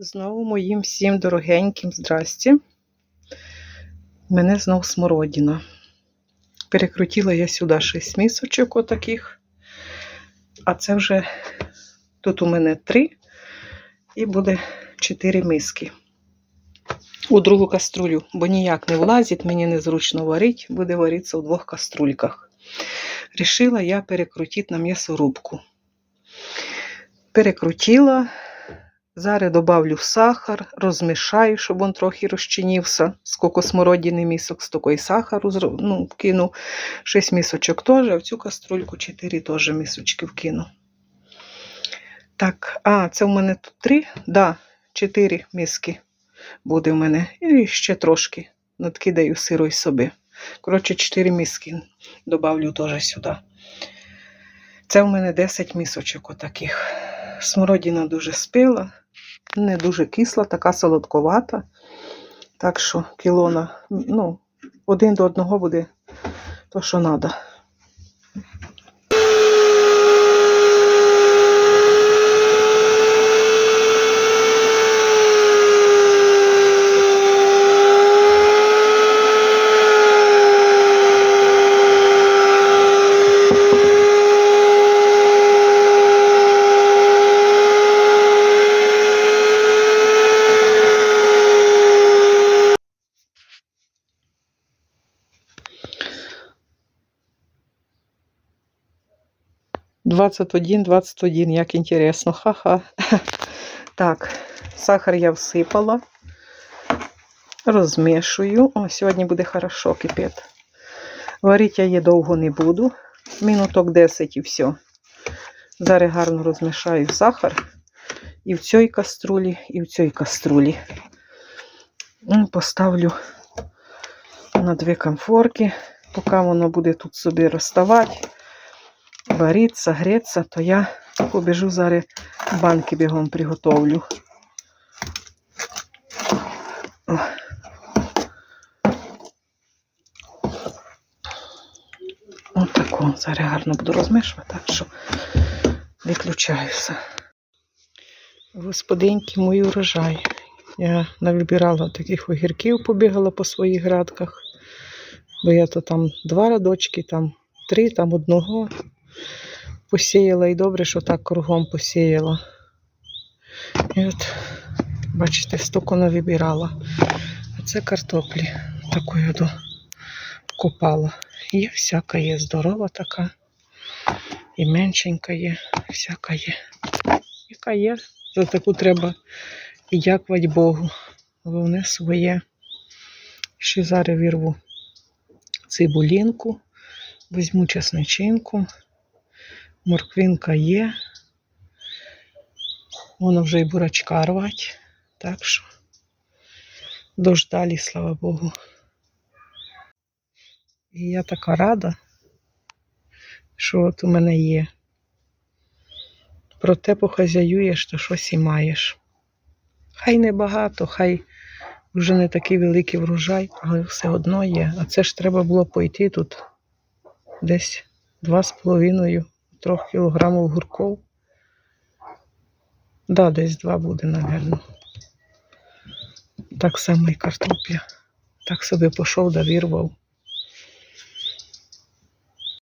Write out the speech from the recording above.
Знову моїм всім дорогеньким здрасті. Мене знов смородина. Перекрутила я сюди 6 місочок отаких. А це вже тут у мене 3 і буде 4 миски. У другу каструлю, бо ніяк не влазить, мені незручно варити, буде варитися у двох каструльках. Рішила я перекрутити на м'ясорубку. Перекрутила. Зараз добавлю сахар, розмішаю, щоб він трохи розчинився. Скільки смородини місок, стільки сахару ну, вкину. 6 місочок теж, а в цю каструльку 4 теж місочки вкину. Так, а, це в мене тут 3? Да, 4 миски буде в мене. І ще трошки надкидаю сиру й собі. Коротше, 4 миски добавлю теж сюди. Це в мене 10 місочок отаких. Смородина дуже спіла, не дуже кисла, така солодковата. Так що кіло на, ну, один до одного буде то, що треба. Двадцять один, двадцять один, як інтересно. Ха-ха. Так, сахар я всипала. Розмішую. О, сьогодні буде хорошо кипіти. Варити я її довго не буду. Минуток 10 і все. Зараз гарно розмішаю сахар. І в цій каструлі, і в цій каструлі. Ну, Поставлю на дві комфорки. Поки воно буде тут собі розставати, вариться, греться, то я побіжу зараз банки бігом приготовлю. Ось таку. Зараз гарно буду розмішувати, так що виключаюся. Господинки, мій урожай. Я навибирала таких огірків, побігала по своїх градках. Бо я то там два радочки, там три, там одного посіяла. І добре, що так кругом посіяла. І от, бачите, стільки навибирала. А це картоплі такою до купала. Є всяка є здорова така. І меншенька є, всяка є. Яка є, за таку треба і дякувати Богу. Головне своє. Ще зараз вірву цибулінку, візьму чесничинку, морквинка є. Воно вже і бурачка рвать. Так що дождалі, слава Богу. І я така рада, що от у мене є. Проте похазяюєш, то щось і маєш. Хай не багато, хай вже не такий великий врожай, але все одно є. А це ж треба було пойти тут десь 2,5 3 кілограмів гурков. Да, десь два буде, напевно. Так само і картопля. Так собі пішов да вірвав.